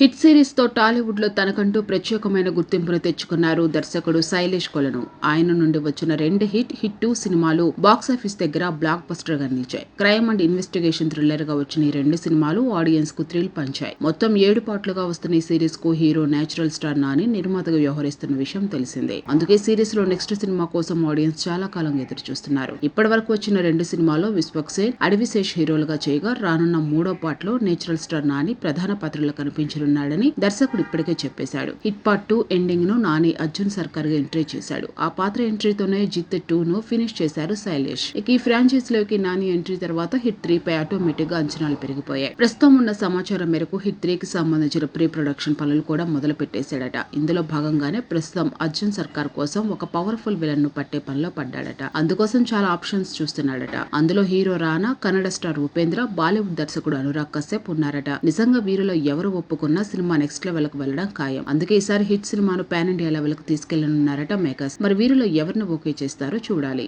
Hit సిరీస్తో టాలీవుడ్లో తనకంటూ ప్రత్యేకమైన గుర్తింపును తెచ్చుకున్నారు దర్శకుడు శైలేష్ కొలను. ఆయన నుండి వచ్చిన రెండు హిట్ హిట్ టూ సినిమాలు బాక్సాఫీస్ దగ్గర బ్లాక్ బస్టర్గా నిలిచాయి. క్రైమ్ అండ్ ఇన్వెస్టిగేషన్ థ్రిల్లర్గా వచ్చిన ఈ రెండు సినిమాలు ఆడియన్స్కు థ్రిల్ పంచాయి. మొత్తం ఏడు పాటలుగా వస్తున్న ఈ సిరీస్కు హీరో నేచురల్ స్టార్ నాని నిర్మాతగా వ్యవహరిస్తున్న విషయం తెలిసిందే. అందుకే సిరీస్లో నెక్స్ట్ సినిమా కోసం ఆడియన్స్ చాలా కాలంగా ఎదురు చూస్తున్నారు ఇప్పటి వరకు వచ్చిన రెండు సినిమాల్లో విశ్వక్సేన్ అడవిశేష్ హీరోలుగా చేయగా రానున్న మూడో పాటలో నేచురల్ స్టార్ నాని ప్రధాన పాత్రలో కనిపించనున్నాడని దర్శకుడు ఇప్పటికే చెప్పేశాడు. హిట్ పార్ట్ టూ ఎండింగ్ను నాని అర్జున్ సర్కార్గా ఎంట్రీ చేశాడు. ఆ పాత్ర ఎంట్రీతోనే జిత్ టూ ను ఫినిష్ చేశారు శైలేష్. ఇక ఈ ఫ్రాంచైజ్లోకి నాని ఎంట్రీ తర్వాత హిట్ త్రీ పై ఆటోమేటిక్గా అంచనాలు పెరిగిపోయాయి. ప్రస్తుతం ఉన్న సమాచారం మేరకు హిట్ త్రీ కి సంబంధించిన ప్రీ ప్రొడక్షన్ పనులు కూడా మొదలు పెట్టేశాడట. ఇందులో భాగంగానే ప్రస్తుతం అర్జున్ సర్కార్ కోసం ఒక పవర్ఫుల్ విలన్ను పట్టే పనిలో పడ్డాడట. అందుకోసం చాలా ఆప్షన్స్ చూస్తున్నాడట. అందులో హీరో రానా కన్నడ స్టార్ ఉపేంద్ర బాలీవుడ్ దర్శకుడు అనురాగ్ కశ్యప్ ఉన్నారట. నిజంగా వీరిలో ఎవరు ఒప్పుకున్నా సినిమా నెక్స్ట్ లెవెల్ వెళ్ళడం ఖాయం. అందుకే ఈసారి హిట్ సినిమాను పాన్ ఇండియా లెవెల్కు తీసుకెళ్ళనున్నారట మేకర్స్. మరి వీరిలో ఎవరిని ఓకే చేస్తారో చూడాలి.